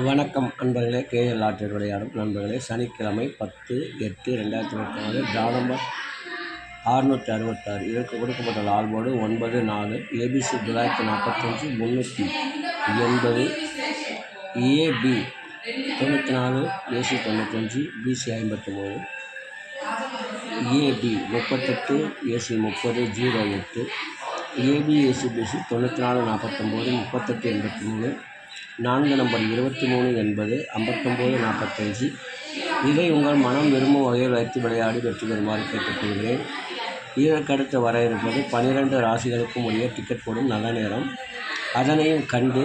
வணக்கம் நண்பர்களே கேஎல் ஆற்றல் விளையாடும் நண்பர்களே சனிக்கிழமை பத்து எட்டு ரெண்டாயிரத்தி இருபத்தி நாலு ஜானம்பர் அறுநூற்றி அறுபத்தாறு. இதற்கு கொடுக்கப்பட்ட லால்போர்டு ஒன்பது நாலு ஏபிசி தொள்ளாயிரத்தி நாற்பத்தஞ்சு முந்நூற்றி எண்பது ஏபி தொண்ணூற்றி நாலு ஏசி தொண்ணூத்தஞ்சு பிசி ஐம்பத்தி மூணு ஏபி முப்பத்தெட்டு ஏசி முப்பது ஜீரோ எட்டு ஏபி தொண்ணூற்றி நாலு நாற்பத்தொம்போது முப்பத்தெட்டு எண்பத்தி மூணு நான்கு நம்பர் இருபத்தி மூணு எண்பது ஐம்பத்தொம்போது நாற்பத்தஞ்சு. இதை உங்கள் மனம் விரும்பும் வகையில் வைத்து விளையாடி வெற்றி பெறுமாறு கேட்டுக்கொள்கிறேன். இதற்கடுத்து வர இருப்பது பனிரெண்டு ராசிகளுக்கும் உரிய டிக்கெட் போடும் நல்ல நேரம். அதனையும் கண்டு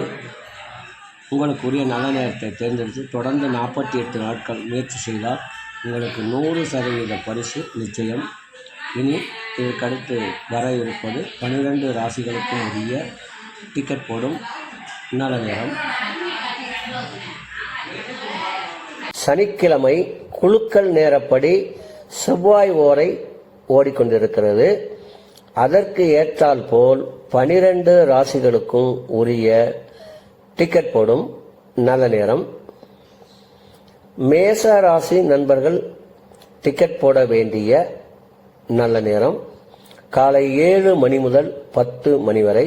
உங்களுக்குரிய நல்ல நேரத்தை தேர்ந்தெடுத்து தொடர்ந்து நாற்பத்தி எட்டு நாட்கள் முயற்சி செய்தால் உங்களுக்கு நூறு சதவீத பரிசு நிச்சயம். இனி இதற்கடுத்து வர இருப்பது பன்னிரெண்டு ராசிகளுக்கும் உரிய டிக்கெட் போடும் நல்ல நேரம் சனிக்கிழமை குழுக்கள் நேரப்படி செவ்வாய் ஓரை ஓடிக்கொண்டிருக்கிறது. அதற்கு ஏற்றால் போல் பனிரெண்டு ராசிகளுக்கும் உரிய டிக்கெட் போடும். நல்ல நேரம். மேச ராசி நண்பர்கள் டிக்கெட் போட வேண்டிய நல்ல நேரம். காலை ஏழு மணி முதல் பத்து மணி வரை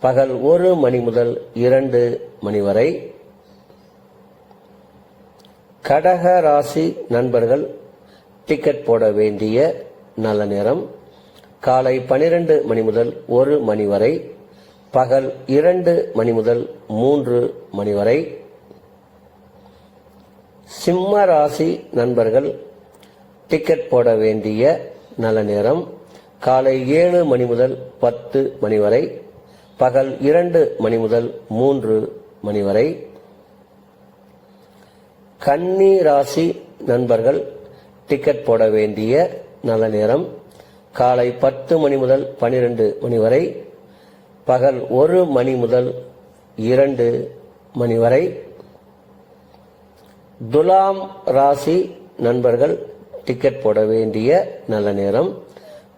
பகல் ஒரு மணி முதல் இரண்டு மணி வரை. கடக ராசி நண்பர்கள் டிக்கெட் போட வேண்டிய நல்ல நேரம். காலை பனிரெண்டு மணி முதல் ஒரு மணி வரை. பகல் இரண்டு மணி முதல் மூன்று மணி வரை. சிம்ம ராசி நண்பர்கள் டிக்கெட் போட வேண்டிய நல்ல நேரம். காலை ஏழு மணி முதல் பத்து மணி வரை. பகல் இரண்டு மணி முதல் மூன்று மணி வரை. கன்னி ராசி நண்பர்கள் டிக்கெட் போட வேண்டிய நல்ல நேரம். காலை பத்து மணி முதல் பனிரெண்டு மணி வரை. பகல் ஒரு மணி முதல் இரண்டு மணி வரை. துலாம் ராசி நண்பர்கள் டிக்கெட் போட வேண்டிய நல்ல நேரம்.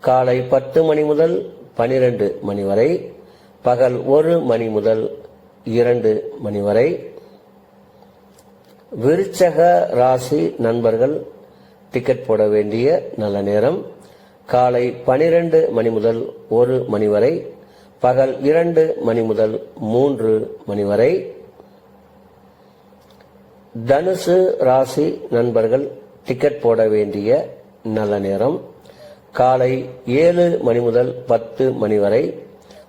காலை பத்து மணி முதல் பனிரெண்டு மணி வரை. பகல் ஒரு மணி முதல் இரண்டு மணி வரை விருச்சக ராசி நண்பர்கள் டிக்கெட் போட வேண்டிய நல்ல நேரம். காலை பனிரெண்டு மணி முதல் ஒரு மணி வரை பகல் இரண்டு மணி முதல் மூன்று மணி வரை. தனுசு ராசி நண்பர்கள் டிக்கெட் போட வேண்டிய நல்ல நேரம். காலை ஏழு மணி முதல் பத்து மணி வரை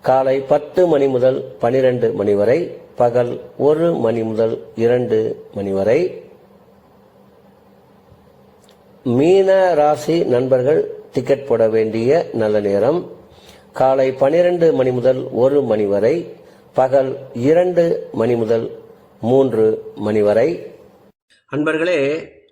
காலை பத்து மணி முதல் பனிரெண்டு மணி வரை பகல் ஒரு மணி முதல் இரண்டு மணி வரை. மீன ராசி நண்பர்கள் டிக்கெட் போட வேண்டிய நல்ல நேரம். காலை பனிரெண்டு மணி முதல் ஒரு மணி வரை பகல் இரண்டு மணி முதல் மூன்று மணி வரை. அன்பர்களே